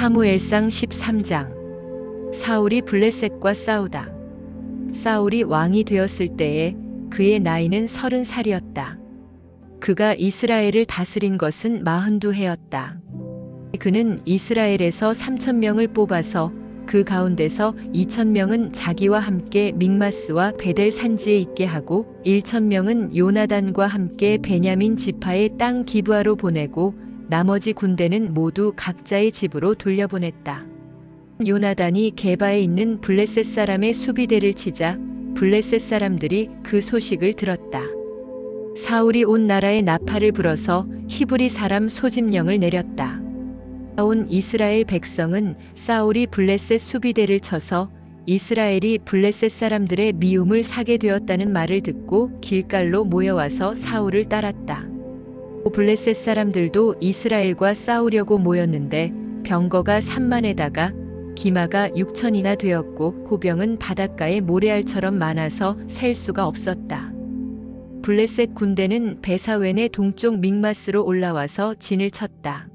사무엘상 13장 사울이 블레셋과 싸우다. 사울이 왕이 되었을 때에 그의 나이는 서른 살이었다. 그가 이스라엘을 다스린 것은 마흔두 해였다. 그는 이스라엘에서 3천 명을 뽑아서 그 가운데서 2천 명은 자기와 함께 믹마스와 베델 산지에 있게 하고 1천 명은 요나단과 함께 베냐민 지파의 땅 기브아로 보내고 나머지 군대는 모두 각자의 집으로 돌려보냈다. 요나단이 게바에 있는 블레셋 사람의 수비대를 치자 블레셋 사람들이 그 소식을 들었다. 사울이 온 나라에 나팔을 불어서 히브리 사람 소집령을 내렸다. 온 이스라엘 백성은 사울이 블레셋 수비대를 쳐서 이스라엘이 블레셋 사람들의 미움을 사게 되었다는 말을 듣고 길갈로 모여와서 사울을 따랐다. 블레셋 사람들도 이스라엘과 싸우려고 모였는데 병거가 3만에다가 기마가 6천이나 되었고 호병은 바닷가에 모래알처럼 많아서 셀 수가 없었다. 블레셋 군대는 베사웬의 동쪽 믹마스로 올라와서 진을 쳤다.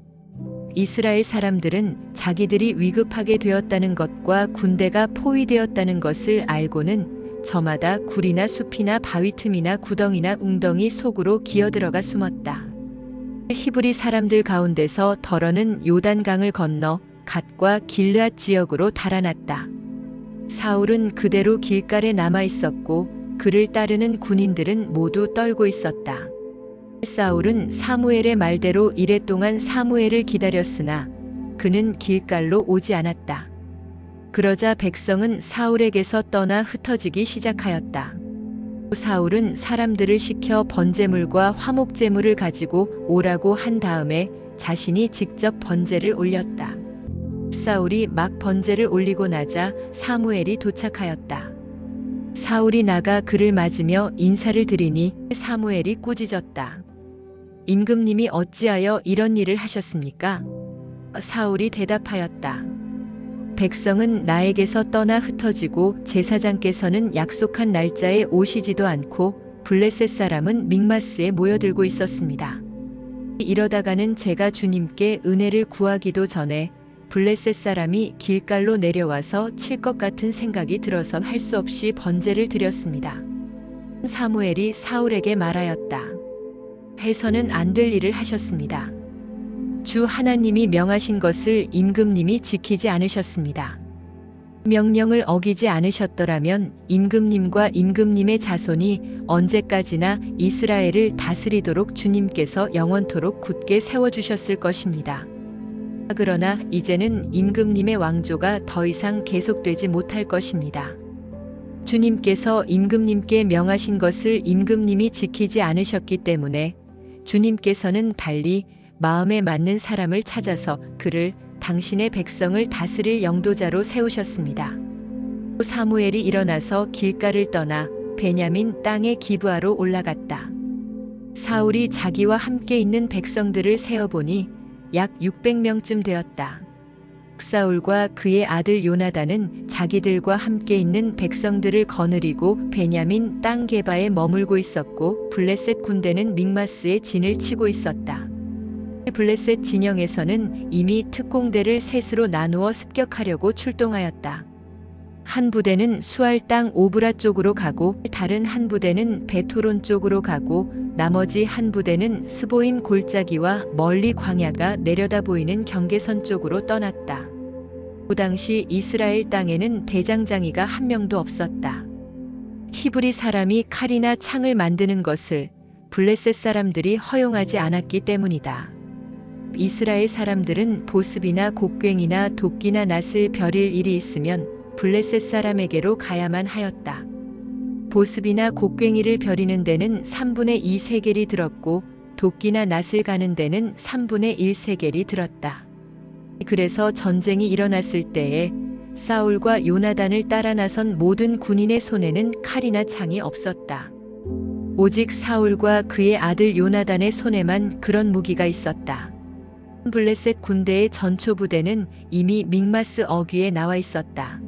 이스라엘 사람들은 자기들이 위급하게 되었다는 것과 군대가 포위되었다는 것을 알고는 저마다 굴이나 숲이나 바위 틈이나 구덩이나 웅덩이 속으로 기어들어가 숨었다. 히브리 사람들 가운데서 덜어는 요단강을 건너 갓과 길르앗 지역으로 달아났다. 사울은 그대로 길가에 남아 있었고 그를 따르는 군인들은 모두 떨고 있었다. 사울은 사무엘의 말대로 이랫동안 사무엘을 기다렸으나 그는 길갈로 오지 않았다. 그러자 백성은 사울에게서 떠나 흩어지기 시작하였다. 사울은 사람들을 시켜 번제물과 화목제물을 가지고 오라고 한 다음에 자신이 직접 번제를 올렸다. 사울이 막 번제를 올리고 나자 사무엘이 도착하였다. 사울이 나가 그를 맞으며 인사를 드리니 사무엘이 꾸짖었다. 임금님이 어찌하여 이런 일을 하셨습니까? 사울이 대답하였다. 백성은 나에게서 떠나 흩어지고 제사장께서는 약속한 날짜에 오시지도 않고 블레셋 사람은 믹마스에 모여들고 있었습니다. 이러다가는 제가 주님께 은혜를 구하기도 전에 블레셋 사람이 길갈로 내려와서 칠 것 같은 생각이 들어서 할 수 없이 번제를 드렸습니다. 사무엘이 사울에게 말하였다. 해서는 안 될 일을 하셨습니다. 주 하나님이 명하신 것을 임금님이 지키지 않으셨습니다. 명령을 어기지 않으셨더라면 임금님과 임금님의 자손이 언제까지나 이스라엘을 다스리도록 주님께서 영원토록 굳게 세워주셨을 것입니다. 그러나 이제는 임금님의 왕조가 더 이상 계속되지 못할 것입니다. 주님께서 임금님께 명하신 것을 임금님이 지키지 않으셨기 때문에 주님께서는 달리 마음에 맞는 사람을 찾아서 그를 당신의 백성을 다스릴 영도자로 세우셨습니다. 사무엘이 일어나서 길가를 떠나 베냐민 땅의 기브아로 올라갔다. 사울이 자기와 함께 있는 백성들을 세어보니 약 600명쯤 되었다. 사울과 그의 아들 요나단은 자기들과 함께 있는 백성들을 거느리고 베냐민 땅 게바에 머물고 있었고 블레셋 군대는 믹마스에 진을 치고 있었다. 블레셋 진영에서는 이미 특공대를 셋으로 나누어 습격하려고 출동하였다. 한 부대는 수알 땅 오브라 쪽으로 가고 다른 한 부대는 베토론 쪽으로 가고 나머지 한 부대는 스보임 골짜기와 멀리 광야가 내려다 보이는 경계선 쪽으로 떠났다. 그 당시 이스라엘 땅에는 대장장이가 한 명도 없었다. 히브리 사람이 칼이나 창을 만드는 것을 블레셋 사람들이 허용하지 않았기 때문이다. 이스라엘 사람들은 보습이나 곡괭이나 도끼나 낫을 벼릴 일이 있으면 블레셋 사람에게로 가야만 하였다. 보습이나 곡괭이를 벼리는 데는 3분의 2 세겔이 들었고 도끼나 낫을 가는 데는 3분의 1 세겔이 들었다. 그래서 전쟁이 일어났을 때에 사울과 요나단을 따라 나선 모든 군인의 손에는 칼이나 창이 없었다. 오직 사울과 그의 아들 요나단의 손에만 그런 무기가 있었다. 블레셋 군대의 전초 부대는 이미 믹마스 어귀에 나와 있었다.